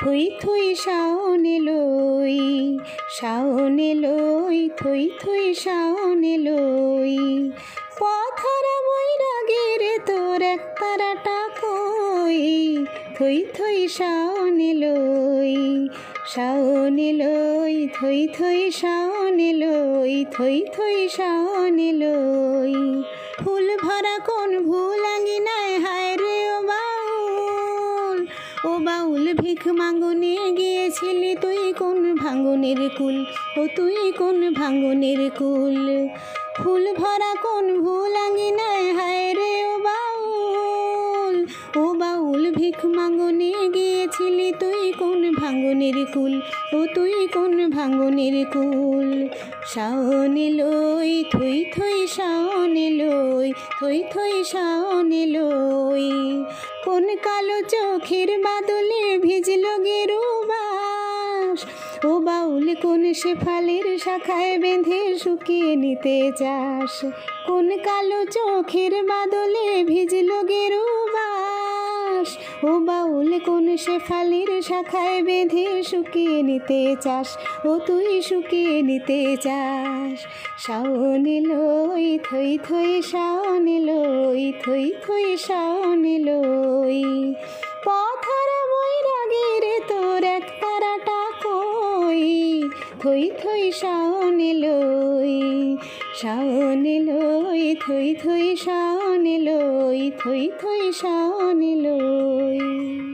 থই থই শাওনে লই শাওনে লই, থই থই শাওনে লই। পথর বৈরাগের তোর এক তারাটা কই থই থই শাওনে লই শাওনে লই, থই থই শাওনে লই, থই থই শাওনে লই। ফুল ভরা কোন ভুল ও বাউল ভিখ মাঙ্গনে গিয়েছিলি তুই কোন ভাঙ্গনের কুল? ও তুই কোন ভাঙ্গনের কুল? ফুল ভরা কোন ভুল আঙ্গিনায় ভিখ মাঙ্গনে গিয়েছিলি তুই কোন ভাঙ্গনের কুল? ও তুই কোন ভাঙ্গনের কুল? শাওনে লই থই থই শাওনে লই থই থই শাওনে লই কোন কালো চোখের বাদলে ভিজল গেরুবাস ও বাউল কোন সে ফালের শাখায় বেঁধে শুকিয়ে নিতে চাস? কোন কালো চোখের বাদলে ভিজল বাউল কোন সে ফালের শাখায় বেঁধে শুকিয়ে নিতে চাস? ও তুই শুকিয়ে নিতে চাস। শাওনে লই থই থই শাওনে লই থই থই শাওনে লই পথর বৈরাগের তোর এক তারাটা কই? থই থই শাওনে লই শাওনে লই থই থই শাওনে লই থই থই শাওনে লই